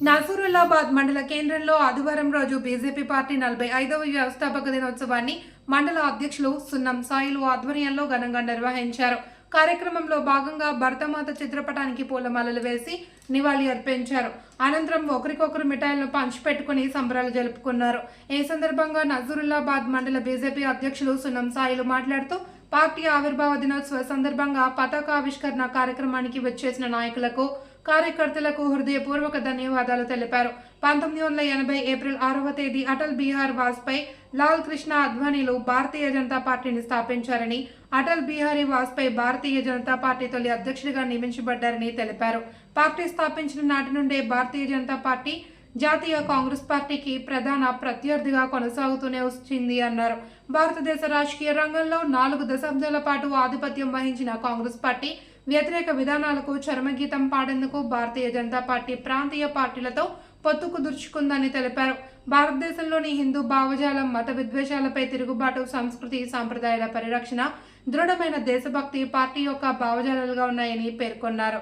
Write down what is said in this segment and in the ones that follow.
నసరుల్లాబాద్ మండల కేంద్రంలో ఆదివారం రోజు బీజేపీ పార్టీ నలభై ఐదవ వ్యవస్థాపక దినోత్సవాన్ని మండల అధ్యక్షులు సున్నం సాయిలు ఆధ్వర్యంలో ఘనంగా నిర్వహించారు. కార్యక్రమంలో భాగంగా భరతమాత చిత్రపటానికి పూలమాలలు వేసి నివాళి అర్పించారు. అనంతరం ఒకరికొకరు మిఠాయిలను పంచిపెట్టుకుని సంబరాలు జరుపుకున్నారు. ఈ సందర్భంగా నజరుల్లాబాద్ మండల బీజేపీ అధ్యక్షులు సున్నం సాయిలు మాట్లాడుతూ పార్టీ ఆవిర్భావ దినోత్సవ సందర్భంగా పతాకావిష్కరణ కార్యక్రమానికి వచ్చేసిన నాయకులకు కార్యకర్తలకు హృదయపూర్వక ధన్యవాదాలు తెలిపారు. పంతొమ్మిది వందల ఎనభై ఏప్రిల్ ఆరవ తేదీ అటల్ బిహార్ వాజ్పేయి లాల్ కృష్ణ అద్వానీలు భారతీయ జనతా పార్టీని స్థాపించారని అటల్ బిహారీ వాజ్పేయి భారతీయ జనతా పార్టీ తొలి అధ్యక్షుడిగా నియమించబడ్డారని తెలిపారు. పార్టీ స్థాపించిన నాటి నుండే భారతీయ జనతా పార్టీ జాతీయ కాంగ్రెస్ పార్టీకి ప్రధాన ప్రత్యర్థిగా కొనసాగుతూనే వచ్చింది అన్నారు. భారతదేశ రాజకీయ రంగంలో నాలుగు దశాబ్దాల పాటు ఆధిపత్యం వహించిన కాంగ్రెస్ పార్టీ వ్యతిరేక విధానాలకు చరమగీతం పాడేందుకు భారతీయ జనతా పార్టీ ప్రాంతీయ పార్టీలతో పొత్తు కుదుర్చుకుందని తెలిపారు. భారతదేశంలోని హిందూ భావజాలం మత విద్వేషాలపై తిరుగుబాటు సంస్కృతి సాంప్రదాయాల పరిరక్షణ దృఢమైన దేశభక్తి పార్టీ యొక్క భావజాలాలుగా ఉన్నాయని పేర్కొన్నారు.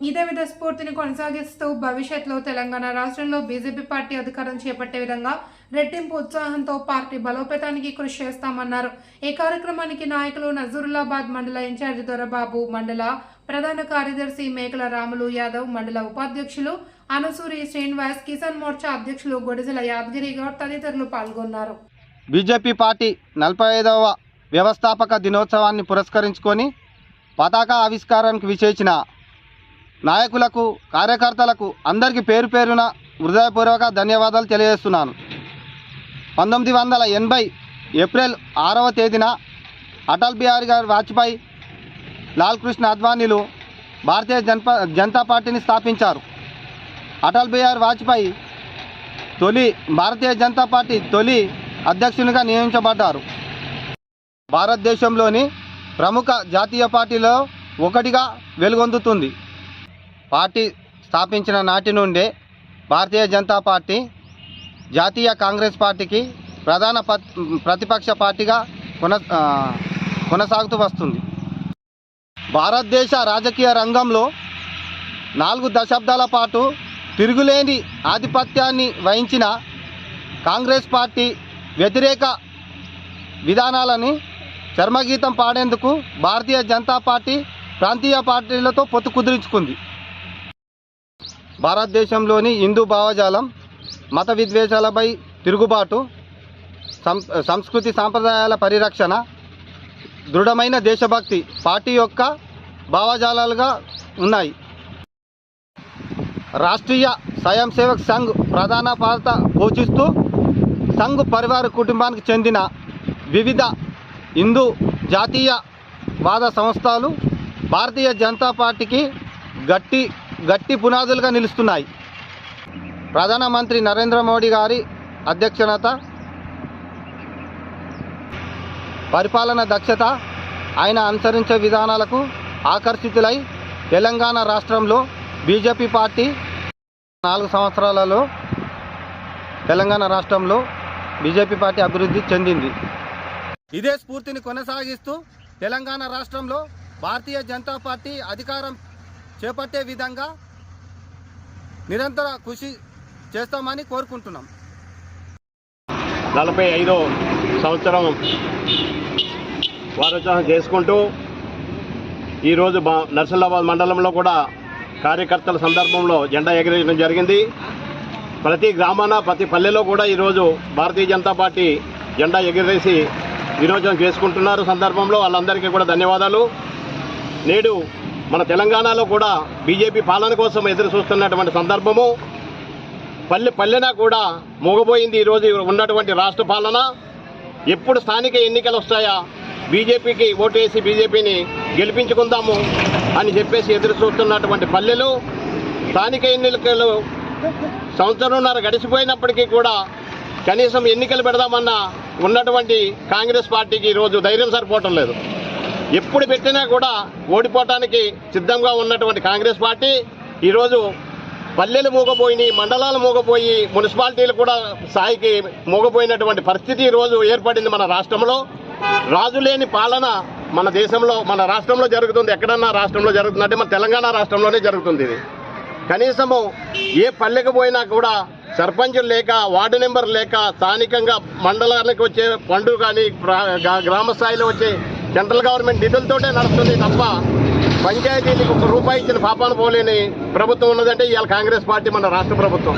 ఇదే విధ స్ఫూర్తిని కొనసాగిస్తూ భవిష్యత్తులో తెలంగాణ రాష్ట్రంలో బీజేపీ పార్టీ అధికారం చేపట్టే విధంగా రెట్టింపు ఉత్సాహంతో పార్టీ బలోపేతానికి కృషి చేస్తామన్నారు. ఈ కార్యక్రమానికి నాయకులు నజరుల్లాబాద్ మండల ఇన్ఛార్జి దొరబాబు మండల ప్రధాన కార్యదర్శి మేకల రాములు యాదవ్ మండల ఉపాధ్యక్షులు అనసూరి శ్రీనివాస్ కిసాన్ మోర్చా అధ్యక్షులు గొడిజల యాదగిరి గౌడ్ తదితరులు పాల్గొన్నారు. బీజేపీ పార్టీ నలభై ఐదవ వ్యవస్థాపక దినోత్సవాన్ని పురస్కరించుకొని పతాక ఆవిష్కారానికి విచేసిన నాయకులకు కార్యకర్తలకు అందరికీ పేరు పేరున హృదయపూర్వక ధన్యవాదాలు తెలియజేస్తున్నాను. పంతొమ్మిది వందల ఎనభై ఏప్రిల్ ఆరవ తేదీన అటల్ బిహారీ గారు వాజ్పేయి లాల్ కృష్ణ అద్వానీలు భారతీయ జనప జనతా పార్టీని స్థాపించారు. అటల్ బిహారీ వాజ్పేయి తొలి భారతీయ జనతా పార్టీ తొలి అధ్యక్షునిగా నియమించబడ్డారు. భారతదేశంలోని ప్రముఖ జాతీయ పార్టీలో ఒకటిగా వెలుగొందుతుంది. పార్టీ స్థాపించిన నాటి నుండే భారతీయ జనతా పార్టీ జాతీయ కాంగ్రెస్ పార్టీకి ప్రధాన ప్రతిపక్ష పార్టీగా కొన కొనసాగుతూ వస్తుంది. భారతదేశ రాజకీయ రంగంలో నాలుగు దశాబ్దాల పాటు తిరుగులేని ఆధిపత్యాన్ని వహించిన కాంగ్రెస్ పార్టీ వ్యతిరేక విధానాలని చర్మగీతం పాడేందుకు భారతీయ జనతా పార్టీ ప్రాంతీయ పార్టీలతో పొత్తు కుదిరించుకుంది. భారతదేశంలోని హిందూ భావజాలం మత విద్వేషాలపై తిరుగుబాటు సం సంస్కృతి సాంప్రదాయాల పరిరక్షణ దృఢమైన దేశభక్తి పార్టీ యొక్క భావజాలాలుగా ఉన్నాయి. రాష్ట్రీయ స్వయం సేవక్ సంఘ్ ప్రధాన పాత్ర పోషిస్తూ సంఘ్ పరివార కుటుంబానికి చెందిన వివిధ హిందూ జాతీయవాద సంస్థలు భారతీయ జనతా పార్టీకి గట్టి గట్టి పునాదులుగా నిలుస్తున్నాయి. ప్రధానమంత్రి నరేంద్ర మోడీ గారి అధ్యక్షత పరిపాలన దక్షత ఆయన అనుసరించే విధానాలకు ఆకర్షితులై తెలంగాణ రాష్ట్రంలో బీజేపీ పార్టీ నాలుగు సంవత్సరాలలో తెలంగాణ రాష్ట్రంలో బీజేపీ పార్టీ అభివృద్ధి చెందింది. ఇదే స్ఫూర్తిని కొనసాగిస్తూ తెలంగాణ రాష్ట్రంలో భారతీయ జనతా పార్టీ అధికారం చేపట్టే విధంగా నిరంతర కృషి చేస్తామని కోరుకుంటున్నాం. నలభై ఐదో సంవత్సరం వారోత్సవం చేసుకుంటూ ఈరోజు మా నర్సలాబాద్ మండలంలో కూడా కార్యకర్తల సందర్భంలో జెండా ఎగరేయడం జరిగింది. ప్రతి గ్రామాన ప్రతి పల్లెలో కూడా ఈరోజు భారతీయ జనతా పార్టీ జెండా ఎగరేసి విరోచనం చేసుకుంటున్నారు సందర్భంలో. వాళ్ళందరికీ కూడా ధన్యవాదాలు. నేడు మన తెలంగాణలో కూడా బీజేపీ పాలన కోసం ఎదురు చూస్తున్నటువంటి సందర్భము. పల్లె పల్లెన కూడా మూగబోయింది ఈరోజు ఉన్నటువంటి రాష్ట్ర పాలన. ఎప్పుడు స్థానిక ఎన్నికలు వస్తాయా? బీజేపీకి ఓటేసి బీజేపీని గెలిపించుకుందాము అని చెప్పేసి ఎదురు చూస్తున్నటువంటి పల్లెలు. స్థానిక ఎన్నికలు సంవత్సరంన్నర గడిచిపోయినప్పటికీ కూడా కనీసం ఎన్నికలు పెడదామన్న ఉన్నటువంటి కాంగ్రెస్ పార్టీకి ఈరోజు ధైర్యం సరిపోవటం లేదు. ఎప్పుడు పెట్టినా కూడా ఓడిపోవటానికి సిద్ధంగా ఉన్నటువంటి కాంగ్రెస్ పార్టీ ఈరోజు పల్లెలు మూగపోయి మండలాలు మూగపోయి మున్సిపాలిటీలు కూడా స్థాయికి మూగపోయినటువంటి పరిస్థితి ఈరోజు ఏర్పడింది మన రాష్ట్రంలో. రాజు లేని పాలన మన దేశంలో మన రాష్ట్రంలో జరుగుతుంది. ఎక్కడన్నా రాష్ట్రంలో జరుగుతుందంటే మన తెలంగాణ రాష్ట్రంలోనే జరుగుతుంది ఇది. కనీసము ఏ పల్లెకు పోయినా కూడా సర్పంచులు లేక వార్డు నెంబర్ లేక స్థానికంగా మండలానికి వచ్చే పండు కానీ గ్రామ స్థాయిలో వచ్చే సెంట్రల్ గవర్నమెంట్ నిధులతోటే నడుస్తుంది తప్ప పంచాయతీలకు ఒక రూపాయి ఇచ్చిన పాపాన పోలేని ప్రభుత్వం ఉన్నదంటే ఇవాళ కాంగ్రెస్ పార్టీ మన రాష్ట్ర ప్రభుత్వం.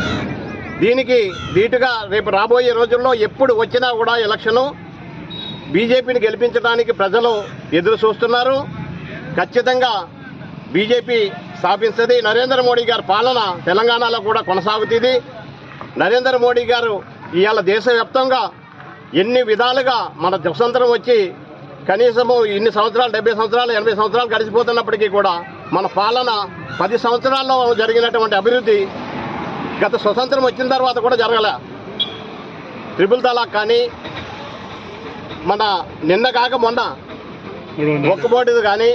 దీనికి ధీటుగా రేపు రాబోయే రోజుల్లో ఎప్పుడు వచ్చినా కూడా ఎలక్షను బీజేపీని గెలిపించడానికి ప్రజలు ఎదురు చూస్తున్నారు. ఖచ్చితంగా బీజేపీ స్థాపిస్తుంది. నరేంద్ర మోడీ గారి పాలన తెలంగాణలో కూడా కొనసాగుతుంది. నరేంద్ర మోడీ గారు ఇవాళ దేశవ్యాప్తంగా ఎన్ని విధాలుగా మన స్వతంత్రం వచ్చి కనీసము ఇన్ని సంవత్సరాలు డెబ్బై సంవత్సరాలు ఎనభై సంవత్సరాలు గడిచిపోతున్నప్పటికీ కూడా మన పాలన పది సంవత్సరాల్లో జరిగినటువంటి అభివృద్ధి గత స్వతంత్రం వచ్చిన తర్వాత కూడా జరగలే. ట్రిపుల్ తలాక్ కానీ మన నిన్న కాక మొన్న ఒక్కబోటిది కానీ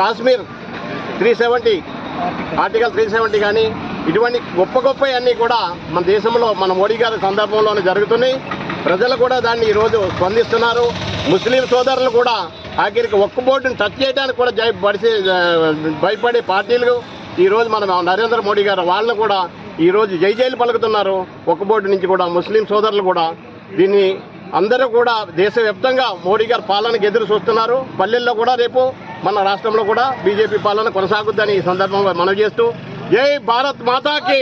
Kashmir three seventy article three seventy కానీ ఇటువంటి గొప్ప గొప్ప అన్నీ కూడా మన దేశంలో మన మోడీ గారి సందర్భంలోనే జరుగుతున్నాయి. ప్రజలు కూడా దాన్ని ఈరోజు స్పందిస్తున్నారు. ముస్లిం సోదరులు కూడా ఆఖరికి ఒక్క బోర్డుని టచ్ చేయడానికి కూడా జై భయపడే పార్టీలు. ఈరోజు మన నరేంద్ర మోడీ గారు వాళ్ళని కూడా ఈరోజు జై జైలు పలుకుతున్నారు. ఒక్క బోర్డు నుంచి కూడా ముస్లిం సోదరులు కూడా దీన్ని అందరూ కూడా దేశవ్యాప్తంగా మోడీ గారి పాలనకు ఎదురు చూస్తున్నారు. పల్లెల్లో కూడా రేపు మన రాష్ట్రంలో కూడా బీజేపీ పాలన కొనసాగుద్దని ఈ సందర్భంగా మనవి చేస్తూ జై భారత్ మాతాకి!